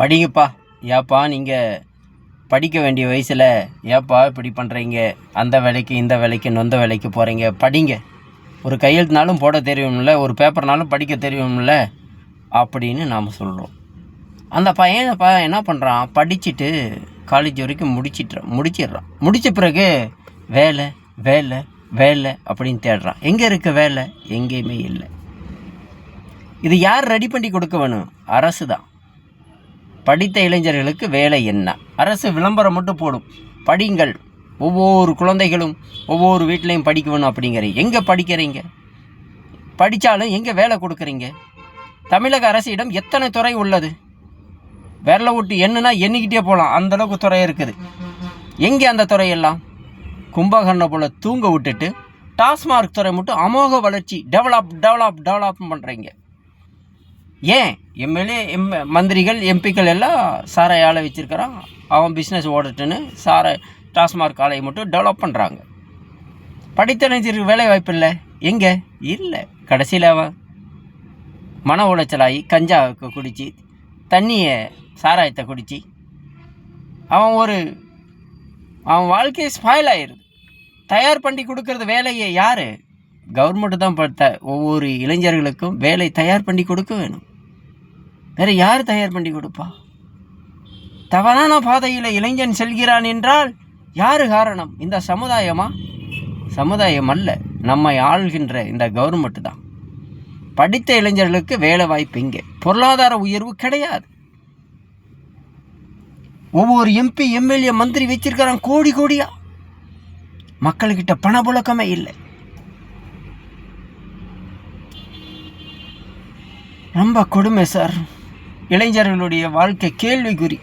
படிங்கப்பா. ஏப்பா நீங்கள் படிக்க வேண்டிய வயசில் ஏப்பா இப்படி பண்ணுறீங்க அந்த வேலைக்கு இந்த வேலைக்கு நொந்த வேலைக்கு போகிறீங்க படிங்க. ஒரு கையெழுத்துனாலும் போட தெரியும்ல ஒரு பேப்பர்னாலும் படிக்க தெரியும்ல அப்படின்னு நாம் சொல்கிறோம் அந்த பையன் ப என்ன பண்ணுறான் படிச்சுட்டு காலேஜ் வரைக்கும் முடிச்சிட்றான் முடிச்சிடுறான். முடித்த பிறகு வேலை வேலை வேலை அப்படின்னு தேடுறான். எங்கே இருக்க வேலை? எங்கேயுமே இல்லை. இது யார் ரெடி பண்ணி கொடுக்க வேணும்? அரசு தான் படித்த இளைஞர்களுக்கு வேலை என்ன? அரசு விளம்பரம் மட்டும் போடும். படிங்கள். ஒவ்வொரு குழந்தைகளும் ஒவ்வொரு வீட்லேயும் படிக்கணும் அப்படிங்கிறீங்க அப்படிங்கிற எங்கே படிக்கிறீங்க? படித்தாலும் எங்கே வேலை கொடுக்குறீங்க? தமிழக அரசிடம் எத்தனை துறை உள்ளது? விரல விட்டு என்னன்னா எண்ணிக்கிட்டே போகலாம் அந்தளவுக்கு துறை இருக்குது. எங்கே அந்த துறையெல்லாம் கும்பகர்ண போல் தூங்க விட்டுட்டு டாஸ்மார்க் துறை மட்டும் அமோக வளர்ச்சி டெவலப் டெவலப் டெவலப் பண்ணுறீங்க ஏன்? எம்எல்ஏ எம் மந்திரிகள் எம்பிக்கள் எல்லாம் சாரை ஆளை வச்சுருக்கிறான். அவன் பிஸ்னஸ் ஓடட்டுன்னு சாரை டாஸ்மார்க் ஆலையை மட்டும் டெவலப் பண்ணுறாங்க படித்தறிஞருக்கு வேலை வாய்ப்பு இல்லை. எங்கே? இல்லை. கடைசியில் அவன் மன உளைச்சலாகி கஞ்சா குடித்து தண்ணியை சாராயத்தை குடித்து அவன் ஒரு அவன் வாழ்க்கை ஸ்பாயில் ஆயிடுது தயார் பண்ணி கொடுக்கறது வேலையை யார்? கவர்மெண்ட்டு தான் படுத்த ஒவ்வொரு இளைஞர்களுக்கும் வேலை தயார் பண்ணி கொடுக்க வேணும். வேறு யார் தயார் பண்ணி கொடுப்பா? தவறான பாதையில் இளைஞன் செல்கிறான் என்றால் யாரு காரணம்? இந்த சமுதாயமா? சமுதாயம் அல்ல நம்மை ஆள்கின்ற இந்த கவர்மெண்ட் தான். படித்த இளைஞர்களுக்கு வேலை வாய்ப்பு இங்கே. பொருளாதார உயர்வு கிடையாது. ஒவ்வொரு எம்பி எம்எல்ஏ மந்திரி வச்சிருக்கிறான் கோடி கோடியா. மக்கள்கிட்ட பணப்புழக்கமே இல்லை. ரொம்ப கொடுமை சார். இளைஞர்களுடைய வாழ்க்கை கேள்விக்குறி.